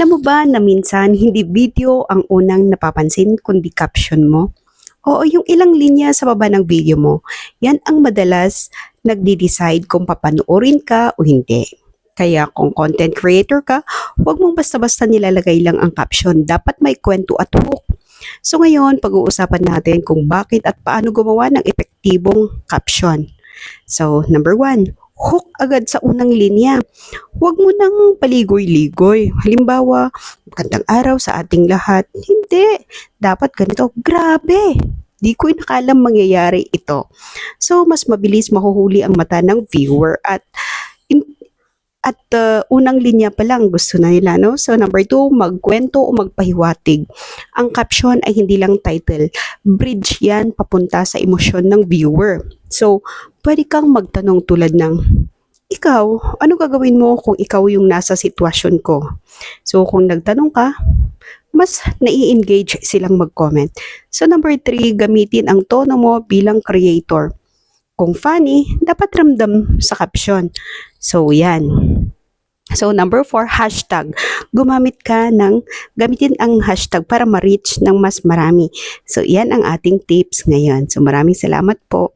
Alam mo ba na minsan hindi video ang unang napapansin kundi caption mo? Oo, yung ilang linya sa baba ng video mo, yan ang madalas nagdi-decide kung papanoorin ka o hindi. Kaya kung content creator ka, huwag mong basta-basta nilalagay lang ang caption. Dapat may kwento at hook. So ngayon, pag-uusapan natin kung bakit at paano gumawa ng epektibong caption. So, number one, hook agad sa unang linya. Huwag mo nang paligoy-ligoy. Halimbawa, magandang araw sa ating lahat. Hindi. Dapat ganito. Grabe. Di ko inakalang mangyayari ito. So, mas mabilis mahuhuli ang mata ng viewer at at uh, unang linya pa lang gusto na nila, no? So, number two, magkwento o magpahiwatig. Ang caption ay hindi lang title. Bridge yan papunta sa emosyon ng viewer. So, pwede kang magtanong tulad ng, ikaw, ano gagawin mo kung ikaw yung nasa sitwasyon ko? So, kung nagtanong ka, mas nai-engage silang mag-comment. So, number three, gamitin ang tono mo bilang creator. Kung funny, dapat ramdam sa caption. So, yan. So, number four, hashtag. Gumamit ka ng, gamitin ang hashtag para ma-reach ng mas marami. So, yan ang ating tips ngayon. So, maraming salamat po.